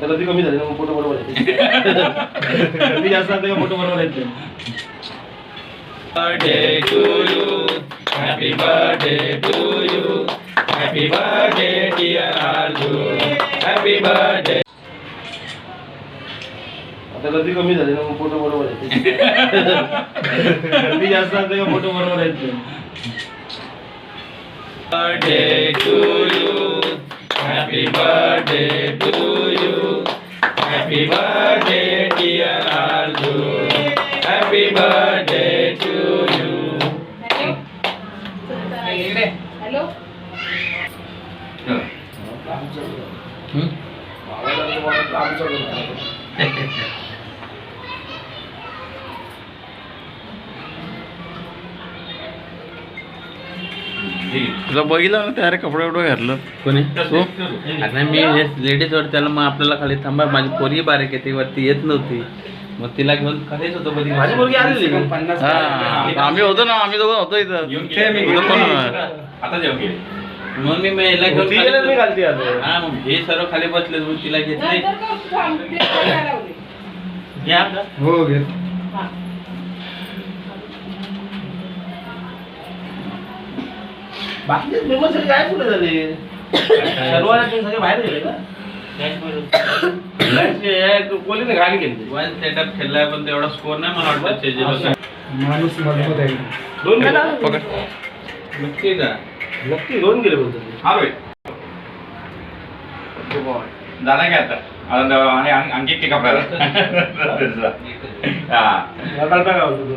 आता गर्दी कमी झाली ना मग फोटो बरोबर येते गर्दी जास्त का फोटो बरोबर येते birthday to you. Happy birthday to you. Happy birthday, dear Arju. Happy birthday. आता गर्दी कमी झाली ना मग फोटो बरोबर येते गर्दी जास्त का फोटो बरोबर येते Birthday to. Happy birthday to you. Happy birthday, dear Arju. Happy birthday to you. Hello hmm? तुला बघितलं ना त्यारे कपडे वपडे घातलं? कोणी? तो? मी लेडीज वर त्याला मग आपल्याला खाली थांबा माझी पोरगी बारीक आहे ती वरती येत नव्हती. मग तिला घेऊन खालीच होतो कधी माझी मुलगी आलेली हा आम्ही होतो ना आम्ही दोघं होतो इथं. तुझं? आता जेवण मग मी घेऊन हा मग हे सर्व खाली बसले मग तिला घेतले? हो घे. बाकी मेंबर सगळे काय कुठे झाले सर्व सगळे बाहेर गेले का कोहलीने गाडी घेतली वन सेटअप खेळलाय पण तेवढा स्कोर नाही मला वाटतं माणूस मजबूत आहे. दोन गेले? पकड. नक्की का? नक्की. दोन गेले बोलतो हा झाला काय आता? आता आणि अंगी के कपड्याला हा. काय होतं